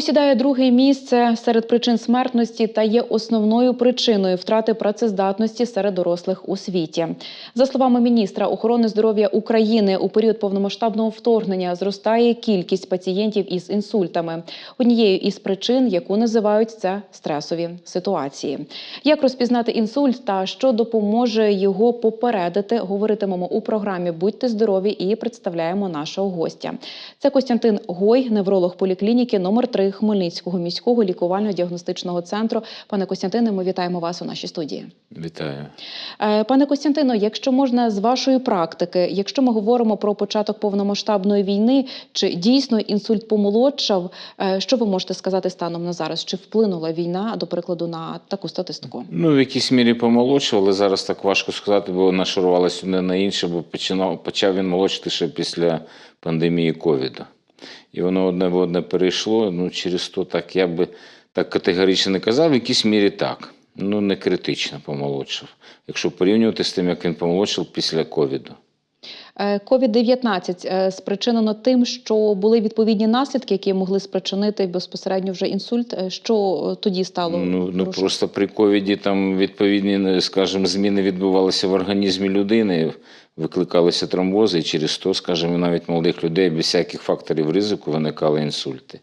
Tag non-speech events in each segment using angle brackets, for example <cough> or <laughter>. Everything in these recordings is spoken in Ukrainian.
Посідає друге місце серед причин смертності та є основною причиною втрати працездатності серед дорослих у світі. За словами міністра охорони здоров'я України, у період повномасштабного вторгнення зростає кількість пацієнтів із інсультами. Однією із причин, яку називають це стресові ситуації. Як розпізнати інсульт та що допоможе його попередити, говоритимемо у програмі Будьте здорові і представляємо нашого гостя. Це Костянтин Гой, невролог поліклініки номер 3 Хмельницького міського лікувально-діагностичного центру. Пане Костянтине, ми вітаємо вас у нашій студії. Вітаю. Е, Пане Костянтино, якщо можна з вашої практики, якщо ми говоримо про початок повномасштабної війни, чи дійсно інсульт помолодшав, е, що ви можете сказати станом на зараз? Чи вплинула війна, до прикладу, на таку статистику? Ну, в якійсь мірі помолодшав, але зараз так важко сказати, бо нашарувалося одне на інше, бо починав, почав він молодшити ще після пандемії ковіду. І воно одне в одне перейшло. Ну, через то так я би так категорично не казав, в якійсь мірі так. Ну, не критично помолодшав. Якщо порівнювати з тим, як він помолодшав після ковіду. COVID-19 е, спричинено тим, що були відповідні наслідки, які могли спричинити безпосередньо вже інсульт. Е, Що е, тоді стало? Ну, ну просто при ковіді там відповідні, скажімо, зміни відбувалися в організмі людини, викликалися тромбози, і через то, скажімо, навіть молодих людей без всяких факторів ризику виникали інсульти.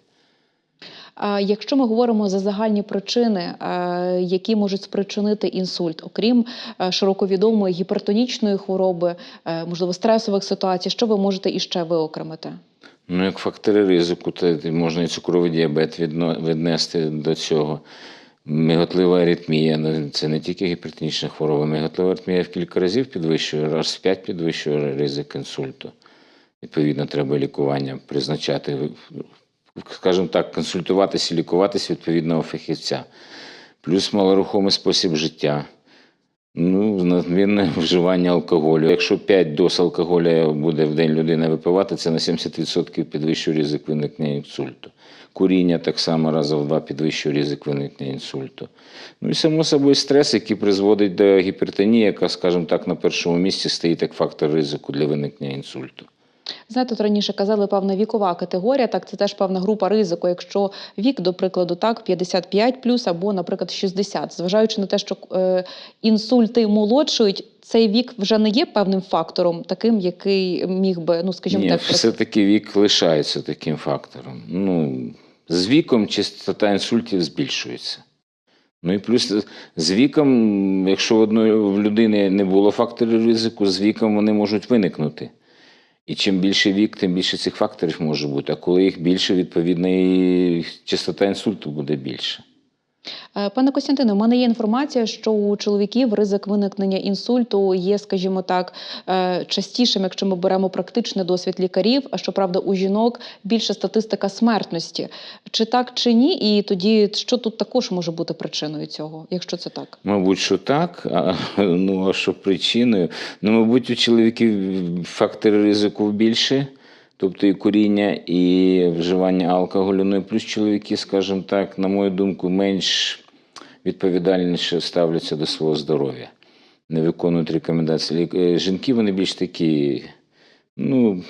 А Якщо ми говоримо за загальні причини, е, які можуть спричинити інсульт, окрім е, широковідомої гіпертонічної хвороби, е, можливо, стресових ситуацій, що ви можете іще виокремити? Ну, як фактори ризику, то можна і цукровий діабет віднести до цього. Миготлива аритмія, ну, це не тільки гіпертонічна хвороба, миготлива аритмія в кілька разів підвищує, раз в п'ять підвищує ризик інсульту. Відповідно, треба лікування призначати, скажімо так, консультуватися, лікуватися відповідного фахівця. Плюс малорухомий спосіб життя. Ну, надмірне <laughs> вживання алкоголю. Якщо 5 доз алкоголя буде в день людина випивати, це на 70% підвищує ризик виникнення інсульту. Куріння так само раз в два підвищує ризик виникнення інсульту. Ну і само собою стрес, який призводить до гіпертонії, яка, скажімо так, на першому місці стоїть як фактор ризику для виникнення інсульту. Знаєте, от раніше казали певна вікова категорія, так це теж певна група ризику. Якщо вік, до прикладу, так 55 плюс або, наприклад, 60. Зважаючи на те, що е, інсульти молодшують, цей вік вже не є певним фактором, таким, який міг би, ну скажімо Ні, так, все-таки вік лишається таким фактором. Ну, з віком частота інсультів збільшується. Ну і плюс з віком, якщо в одної в людини не було факторів ризику, з віком вони можуть виникнути. І чим більше вік, тим більше цих факторів може бути. А коли їх більше, відповідно, і частота інсульту буде більше. Е, Пане Костянтине, у мене є інформація, що у чоловіків ризик виникнення інсульту є, скажімо так, е, частішим, якщо ми беремо практичний досвід лікарів. А щоправда, у жінок більша статистика смертності. Чи так, чи ні? І тоді що тут також може бути причиною цього, якщо це так? Мабуть, що так. А, ну, а що причиною? Ну, мабуть, у чоловіків фактори ризику більше, тобто і куріння, і вживання алкоголю. Ну і плюс чоловіки, скажімо так, на мою думку, менш відповідальніше ставляться до свого здоров'я, не виконують рекомендації. Е, Жінки вони більш такі, ну,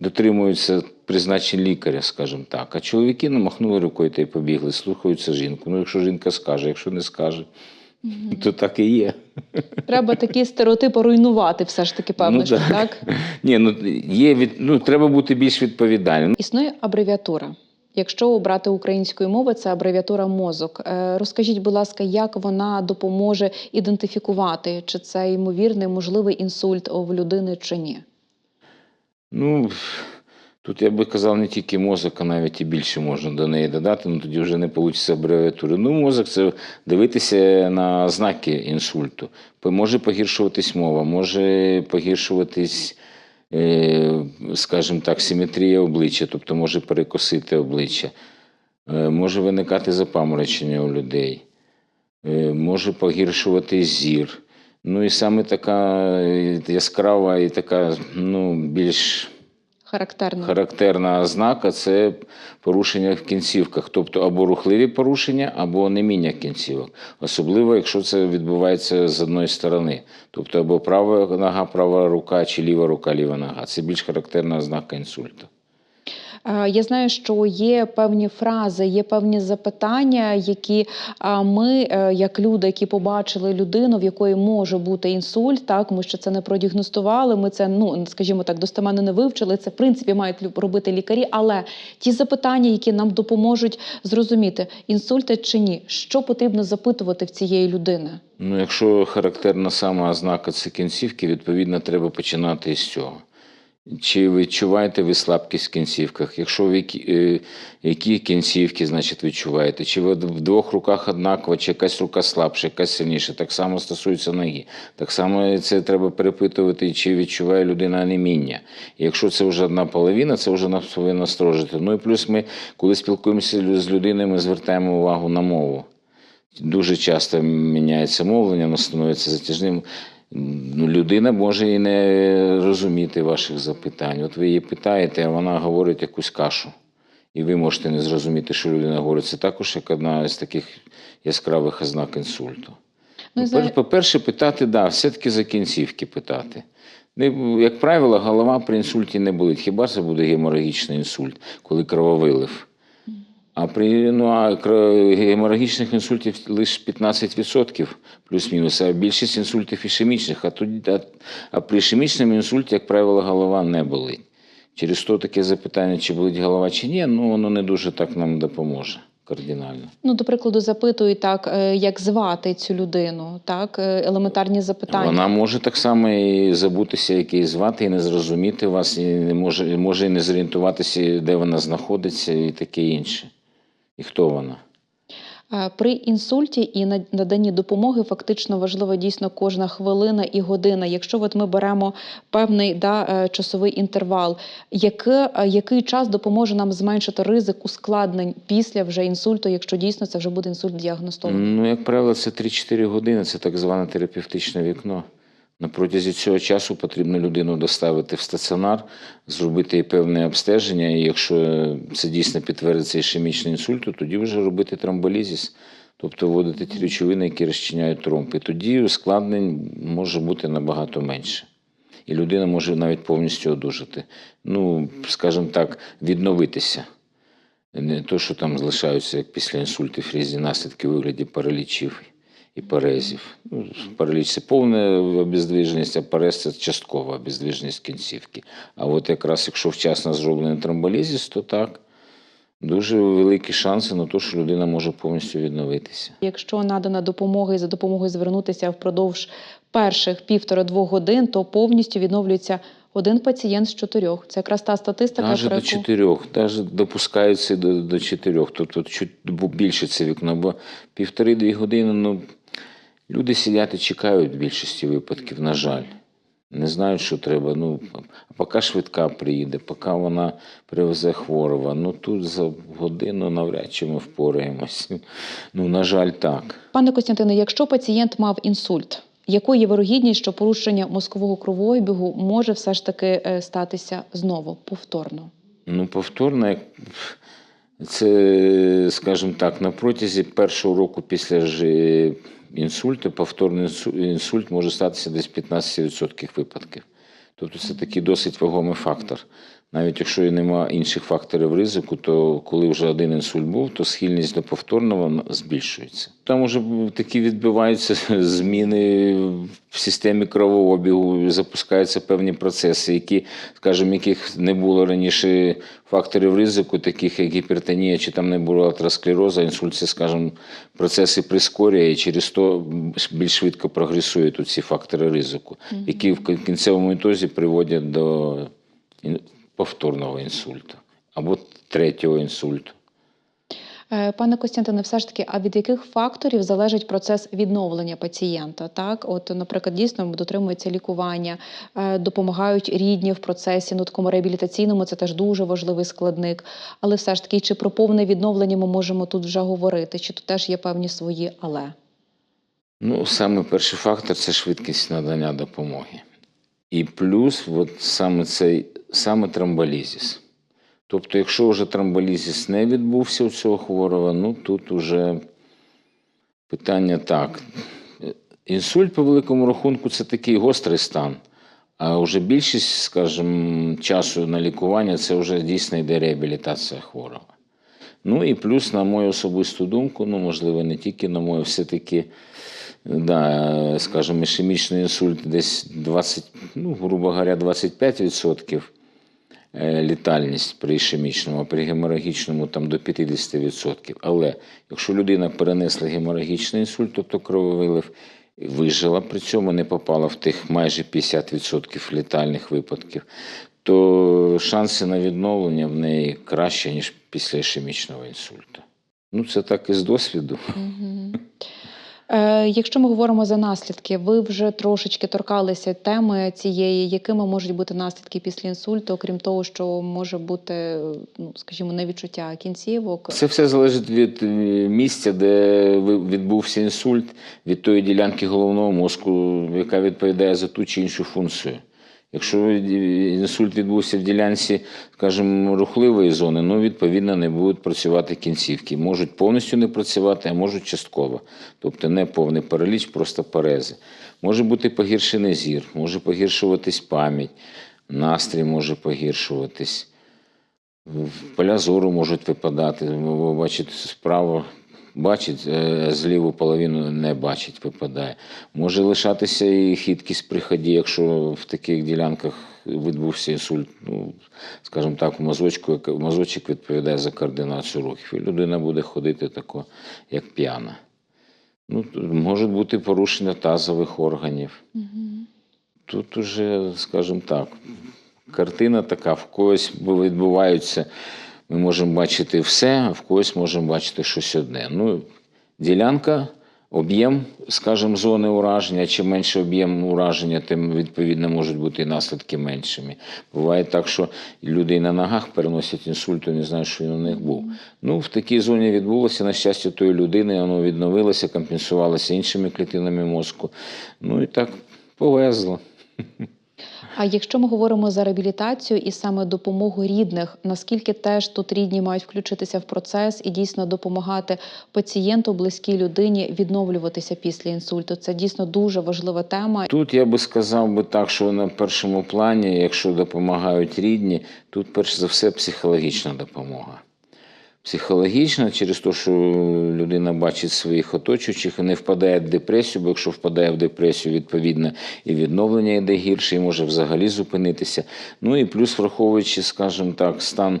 дотримуються призначень лікаря, скажімо так. А чоловіки ну, махнули рукою та й побігли, слухаються жінку. Ну, якщо жінка скаже, якщо не скаже, то так і є. Треба такі стереотипи руйнувати, все ж таки, певно, Ну, що так. так. Ні, ну є від ну треба бути більш відповідальним. Існує абревіатура. Якщо брати українською мовою, це абревіатура мозок. Е, Розкажіть, будь ласка, як вона допоможе ідентифікувати, чи це ймовірний можливий інсульт в людини чи ні? Ну тут я би казав не тільки мозок, а навіть і більше можна до неї додати. Ну тоді вже не вийде абревіатури. Ну, мозок це дивитися на знаки інсульту. Може погіршуватись мова, може погіршуватись. е, Скажімо так, симетрія обличчя, тобто може перекосити обличчя, Е, може виникати запаморочення у людей, Е, може погіршувати зір. Ну і саме така яскрава і така ну, більш Характерно. характерна ознака це порушення в кінцівках, тобто або рухливі порушення, або неміння кінцівок. Особливо, якщо це відбувається з одної сторони. Тобто або права нога, права рука, чи ліва рука, ліва нога. Це більш характерна ознака інсульту. Е, Я знаю, що є певні фрази, є певні запитання, які ми, е, як люди, які побачили людину, в якої може бути інсульт, так ми ще це не продіагностували. Ми це, ну скажімо так, достеменно не вивчили. Це в принципі мають робити лікарі. Але ті запитання, які нам допоможуть зрозуміти, інсульт чи ні, що потрібно запитувати в цієї людини. Ну, якщо характерна сама ознака це кінцівки, відповідно, треба починати із цього. Чи відчуваєте ви слабкість в кінцівках? Якщо ви які, е, які кінцівки, значить, відчуваєте? Чи ви в двох руках однаково, чи якась рука слабша, якась сильніша? Так само стосується ноги. Так само це треба перепитувати, чи відчуває людина анеміння. Якщо це вже одна половина, це вже нас повинно насторожити. Ну і плюс ми, коли спілкуємося з людиною, ми звертаємо увагу на мову. Дуже часто міняється мовлення, воно становиться затяжним. Ну, людина може і не розуміти ваших запитань. От ви її питаєте, а вона говорить якусь кашу. І ви можете не зрозуміти, що людина говорить. Це також як одна з таких яскравих ознак інсульту. Ну, По-перше, питати, да, все-таки за кінцівки питати. Як правило, голова при інсульті не болить. Хіба це буде геморагічний інсульт, коли крововилив? А при ну, а геморагічних інсультів лише 15% плюс-мінус, а більшість інсультів ішемічних. А, тоді, а, а при ішемічному інсульті, як правило, голова не болить. Через то таке запитання, чи болить голова, чи ні, ну воно не дуже так нам допоможе кардинально. Ну, до прикладу, запитують так, е, як звати цю людину, так, е, елементарні запитання. Вона може так само і забутися, як її звати, і не зрозуміти вас, і не може, може і не зорієнтуватися, де вона знаходиться, і таке інше. І хто вона? Е, При інсульті і на- наданні допомоги фактично важлива дійсно кожна хвилина і година. Якщо от ми беремо певний да, е, часовий інтервал, яке, е, який час допоможе нам зменшити ризик ускладнень після вже інсульту, якщо дійсно це вже буде інсульт діагностований? Ну, як правило, це 3-4 години, це так зване терапевтичне вікно. На протязі цього часу потрібно людину доставити в стаціонар, зробити певне обстеження, і якщо це дійсно підтвердиться ішемічний інсульт, то тоді вже робити тромболізіс, тобто вводити ті речовини, які розчиняють тромб. І тоді ускладнень може бути набагато менше. І людина може навіть повністю одужати. Ну, скажімо так, відновитися. Не то, що там залишаються як після інсультів різні наслідки у вигляді паралічів і парезів. Ну, параліч це повна обездвиженість, а парез це часткова обездвиженість кінцівки. А от якраз якщо вчасно зроблений тромболізіс, то так, дуже великі шанси на те, що людина може повністю відновитися. Якщо надана допомога і за допомогою звернутися впродовж перших півтора-двох годин, то повністю відновлюється один пацієнт з чотирьох. Це якраз та статистика, Навіть до чотирьох, навіть допускається до, до чотирьох, тобто чуть більше це вікно, бо півтори-дві години, ну, люди сидять і чекають в більшості випадків, на жаль. Не знають, що треба. Ну, поки швидка приїде, поки вона привезе хворого. Ну тут за годину навряд чи ми впораємось. Ну, на жаль, так. Пане Костянтине, якщо пацієнт мав інсульт, якою є вирогідність, що порушення мозкового кровообігу може все ж таки е, статися знову повторно? Ну, повторно, як це, скажімо так, на протязі першого року після е, повторний інсу- інсульт може статися десь в 15% випадків. Тобто це такий досить вагомий фактор. Навіть якщо і немає інших факторів ризику, то коли вже один інсульт був, то схильність до повторного збільшується. Там уже такі відбуваються <laughs> зміни в системі кровообігу, запускаються певні процеси, які, скажімо, яких не було раніше факторів ризику, таких як гіпертонія, чи там не було атеросклерозу, інсульт, це, скажімо, процеси прискорює, і через то більш швидко прогресують ці фактори ризику, які в кінцевому ітозі приводять до повторного інсульту або третього інсульту. Е, Пане Костянтине, все ж таки, а від яких факторів залежить процес відновлення пацієнта? Так, от, наприклад, дійсно дотримується лікування, е, допомагають рідні в процесі ну, такому реабілітаційному, це теж дуже важливий складник. Але все ж таки, чи про повне відновлення ми можемо тут вже говорити, чи тут теж є певні свої але? Ну, саме перший фактор це швидкість надання допомоги. І плюс, от саме цей саме тромболізіс. Тобто, якщо вже тромболізіс не відбувся у цього хворого, ну тут уже питання так. Інсульт, по великому рахунку, це такий гострий стан. А вже більшість, скажімо, часу на лікування це вже дійсно йде реабілітація хворого. Ну і плюс, на мою особисту думку, ну можливо, не тільки на мою, все-таки, да, скажімо, ішемічний інсульт десь 20, ну, грубо говоря, 25% е, літальність при ішемічному, а при геморагічному там до 50%. Але якщо людина перенесла геморагічний інсульт, тобто крововилив, вижила при цьому, не попала в тих майже 50% літальних випадків, то шанси на відновлення в неї краще, ніж після ішемічного інсульту. Ну, це так із досвіду. Мгм. Е, якщо ми говоримо за наслідки, ви вже трошечки торкалися теми цієї, якими можуть бути наслідки після інсульту, окрім того, що може бути, ну скажімо, невідчуття кінцівок. Це все залежить від е, місця, де відбувся інсульт, від тої ділянки головного мозку, яка відповідає за ту чи іншу функцію. Якщо інсульт відбувся в ділянці, скажімо, рухливої зони, ну відповідно не будуть працювати кінцівки. Можуть повністю не працювати, а можуть частково. Тобто не повний параліч, просто парези. Може бути погіршений зір, може погіршуватись пам'ять, настрій може погіршуватись. Поля зору можуть випадати. Ви бачите, справа бачить, е, з ліву половину не бачить, випадає. Може лишатися і хиткість при ході, якщо в таких ділянках відбувся інсульт, ну, скажімо так, у мозочку, мозочок відповідає за координацію рухів. І людина буде ходити тако, як п'яна. Ну, можуть бути порушення тазових органів. Мгм. Тут уже, скажімо так, картина така, в когось відбуваються, ми можемо бачити все, а в когось можемо бачити щось одне. Ну, ділянка, об'єм, скажімо, зони ураження, чим менше об'єм ураження, тим відповідно можуть бути і наслідки меншими. Буває так, що люди і на ногах переносять інсульт, і не знають, що він у них був. Ну, в такій зоні відбулося, на щастя, тої людини, воно відновилося, компенсувалося іншими клітинами мозку. Ну і так повезло. А якщо ми говоримо за реабілітацію і саме допомогу рідних, наскільки теж тут рідні мають включитися в процес і дійсно допомагати пацієнту, близькій людині відновлюватися після інсульту? Це дійсно дуже важлива тема. Тут я би сказав би так, що на першому плані, якщо допомагають рідні, тут перш за все психологічна допомога. Психологічна через те, що людина бачить своїх оточуючих і не впадає в депресію, бо якщо впадає в депресію, відповідно, і відновлення йде гірше, і може взагалі зупинитися. Ну і плюс, враховуючи, скажімо так, стан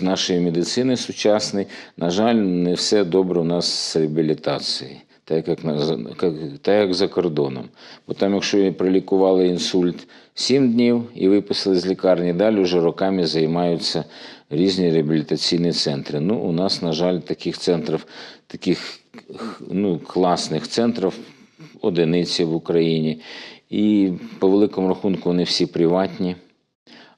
нашої медицини сучасний, на жаль, не все добре у нас з реабілітацією. Так як, на, як, так як за кордоном. Бо там, якщо прилікували інсульт 7 днів і виписали з лікарні, далі вже роками займаються різні реабілітаційні центри. Ну, у нас, на жаль, таких центрів, таких ну, класних центрів одиниці в Україні. І по великому рахунку вони всі приватні.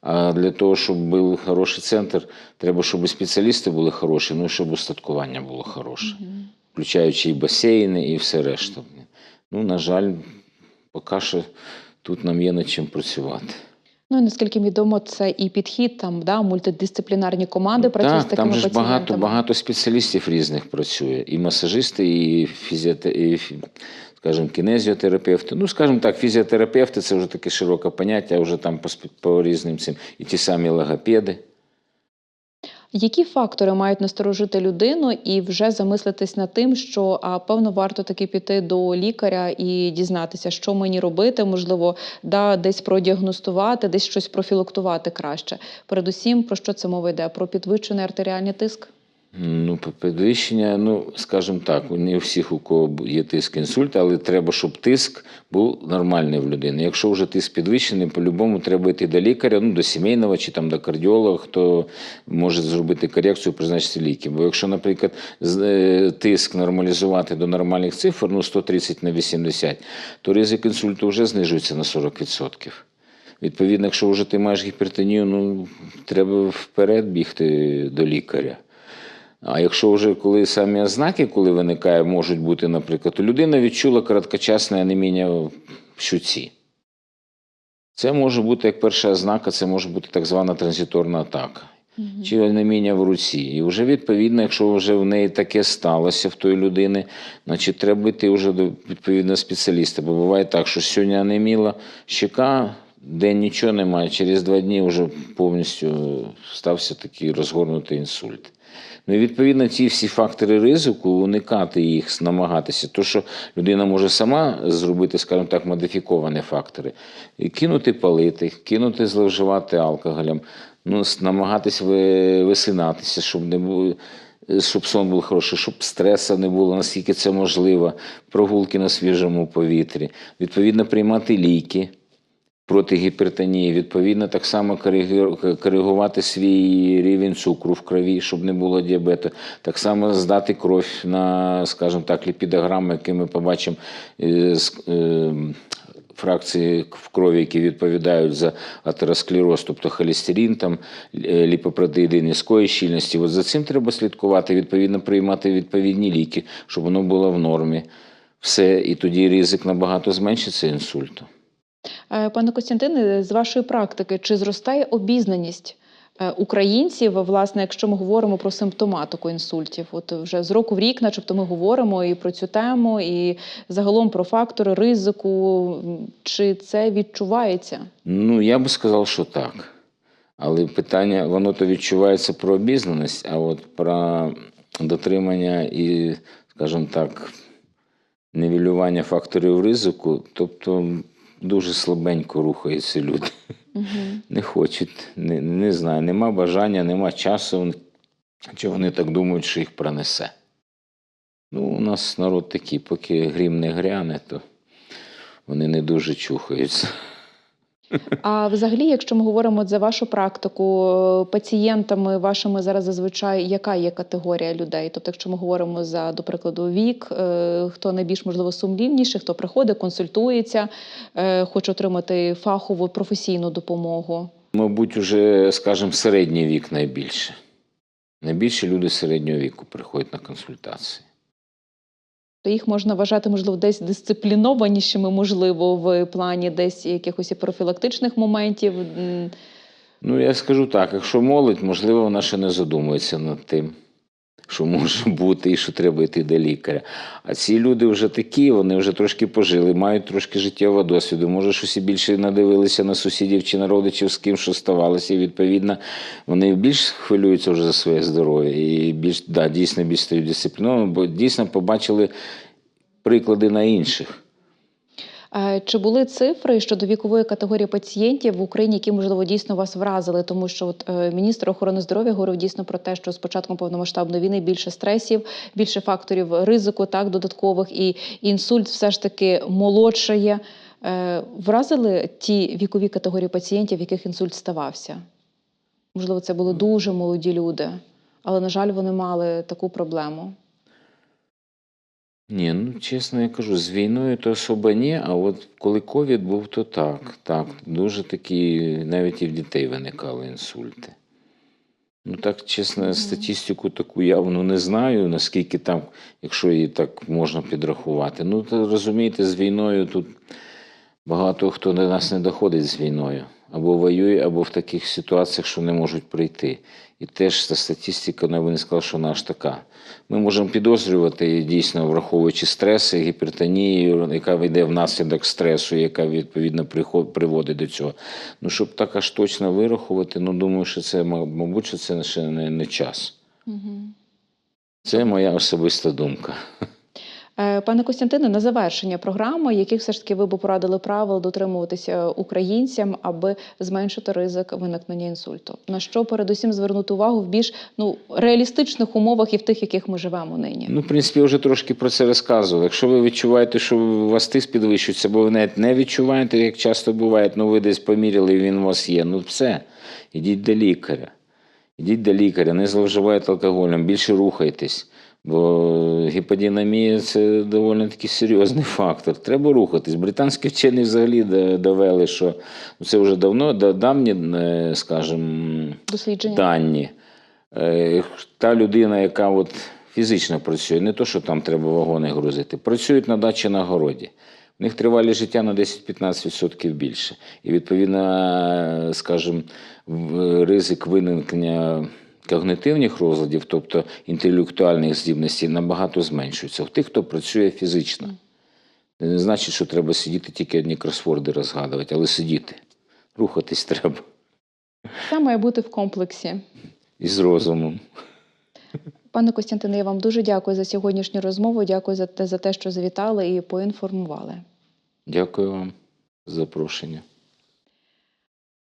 А для того, щоб був хороший центр, треба, щоб і спеціалісти були хороші, ну і щоб устаткування було хороше включаючи і басейни, і все решта. Ну, на жаль, поки що тут нам є над чим працювати. Ну і наскільки відомо, це і підхід там, да, мультидисциплінарні команди працюють з такими там ж багато, багато спеціалістів різних працює. І масажисти, і, фізіоте... і скажімо, кінезіотерапевти. Ну, скажімо так, фізіотерапевти це вже таке широке поняття, вже там по, по різним цим. І ті самі логопеди. Які фактори мають насторожити людину і вже замислитись над тим, що а, певно варто таки піти до лікаря і дізнатися, що мені робити, можливо, да, десь продіагностувати, десь щось профілактувати краще. Передусім, про що це мова йде? Про підвищений артеріальний тиск? Ну, підвищення, ну, скажімо так, не у всіх, у кого є тиск інсульт, але треба, щоб тиск був нормальний в людини. Якщо вже тиск підвищений, по-любому треба йти до лікаря, ну, до сімейного чи там до кардіолога, хто може зробити корекцію, призначити ліки. Бо якщо, наприклад, е, тиск нормалізувати до нормальних цифр, ну, 130 на 80, то ризик інсульту вже знижується на 40%. Відповідно, якщо вже ти маєш гіпертонію, ну, треба вперед бігти до лікаря. А якщо вже коли самі ознаки, коли виникає, можуть бути, наприклад, то людина відчула короткочасне анеміння в щуці. Це може бути як перша ознака, це може бути так звана транзиторна атака. Чи анеміння в руці. І вже відповідно, якщо вже в неї таке сталося в тої людини, значить треба йти вже до відповідного спеціаліста. Бо буває так, що сьогодні анеміла щека, День нічого немає, через два дні вже повністю стався такий розгорнутий інсульт. Ну і відповідно ці всі фактори ризику, уникати їх, намагатися. То, що людина може сама зробити, скажімо так, модифіковані фактори, І кинути палити, кинути зловживати алкоголем, ну, ви- висинатися, щоб не було. Щоб сон був хороший, щоб стресу не було, наскільки це можливо, прогулки на свіжому повітрі, відповідно, приймати ліки проти гіпертонії, відповідно, так само коригу- коригувати свій рівень цукру в крові, щоб не було діабету. Так само здати кров на, скажімо так, ліпідограми, які ми побачимо е, з е, фракції в крові, які відповідають за атеросклероз, тобто холестерин, там, е, ліпопротеїди низької щільності. От за цим треба слідкувати, відповідно, приймати відповідні ліки, щоб воно було в нормі. Все, і тоді ризик набагато зменшиться інсульту. Е, Пане Костянтине, з вашої практики, чи зростає обізнаність е, українців, власне, якщо ми говоримо про симптоматику інсультів? От вже з року в рік, начебто, ми говоримо і про цю тему, і загалом про фактори ризику. Чи це відчувається? Ну, я би сказав, що так. Але питання, воно то відчувається про обізнаність, а от про дотримання і, скажімо так, нівелювання факторів ризику, тобто дуже слабенько рухаються люди. Угу. Не хочуть, не, не знаю, нема бажання, нема часу, чи вони так думають, що їх пронесе. Ну, у нас народ такий, поки грім не гряне, то вони не дуже чухаються. <laughs> А взагалі, якщо ми говоримо за вашу практику, е, пацієнтами вашими зараз зазвичай яка є категорія людей? Тобто, якщо ми говоримо за, до прикладу, вік, е, хто найбільш можливо сумлінніший, хто приходить, консультується, е, хоче отримати фахову професійну допомогу. Мабуть, уже, скажімо, середній вік найбільше. Найбільше люди середнього віку приходять на консультації. То їх можна вважати, можливо, десь дисциплінованішими, можливо, в плані десь якихось і профілактичних моментів. Ну, я скажу так: якщо молодь, можливо, вона ще не задумується над тим, що може бути і що треба йти до лікаря. А ці люди вже такі, вони вже трошки пожили, мають трошки життєвого досвіду. Може, щось і більше надивилися на сусідів чи на родичів, з ким що ставалося. І відповідно вони більш хвилюються вже за своє здоров'я і більш да, дійсно більш стають дисциплінованими, бо дійсно побачили приклади на інших. Е, Чи були цифри щодо вікової категорії пацієнтів в Україні, які можливо дійсно вас вразили? Тому що от е, міністр охорони здоров'я говорив дійсно про те, що з початком повномасштабної війни більше стресів, більше факторів ризику, так додаткових, і інсульт все ж таки молодшає. Е, Вразили ті вікові категорії пацієнтів, в яких інсульт ставався? Можливо, це були дуже молоді люди, але на жаль, вони мали таку проблему. Ні, ну чесно я кажу, з війною то особо ні, а от коли ковід був, то так. Так, дуже такі, навіть і в дітей виникали інсульти. Ну так, чесно, статистику таку явно не знаю, наскільки там, якщо її так можна підрахувати. Ну, то розумієте, з війною тут багато хто до нас не доходить з війною. Або воює, або в таких ситуаціях, що не можуть прийти. І теж ця статистика, я би не сказав, що вона аж така. Ми можемо підозрювати, дійсно, враховуючи стреси, гіпертонію, яка йде внаслідок стресу, яка відповідно приводить до цього. Ну, щоб так аж точно вирахувати, ну думаю, що це, мабуть, що це ще не, не час. Угу. Це моя особиста думка. Е, Пане Костянтине, на завершення програми, яких все ж таки ви б порадили правил дотримуватися українцям, аби зменшити ризик виникнення інсульту? На що передусім звернути увагу в більш ну реалістичних умовах і в тих, яких ми живемо нині? Ну, в принципі, я вже трошки про це розказував. Якщо ви відчуваєте, що у вас тиск підвищується, або ви навіть не відчуваєте, як часто буває, ну ви десь поміряли, і він у вас є. Ну все, ідіть до лікаря. Ідіть до лікаря, не зловживайте алкоголем, більше рухайтесь. Бо гіподинамія це доволі таки серйозний фактор. Треба рухатись. Британські вчені взагалі довели, що це вже давно, давні, е, скажімо, Дослідження дані. Е, Та людина, яка от фізично працює, не то, що там треба вагони грузити, працюють на дачі на городі. У них тривалість життя на 10-15% більше. І відповідно, е, скажімо, ризик виникнення когнитивних розладів, тобто інтелектуальних здібностей, набагато зменшується. У тих, хто працює фізично. Це не значить, що треба сидіти тільки одні кросворди розгадувати, але сидіти. Рухатись треба Все має бути в комплексі. і з розумом. Пане Костянтине, я вам дуже дякую за сьогоднішню розмову. Дякую за те, за те, що завітали і поінформували. Дякую вам за запрошення.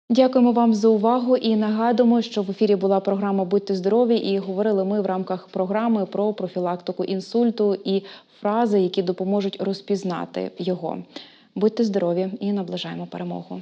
Дякуємо вам за увагу і нагадуємо, що в ефірі була програма Будьте здорові і говорили ми в рамках програми про профілактику інсульту і фрази, які допоможуть розпізнати його. Будьте здорові і наближаємо перемогу.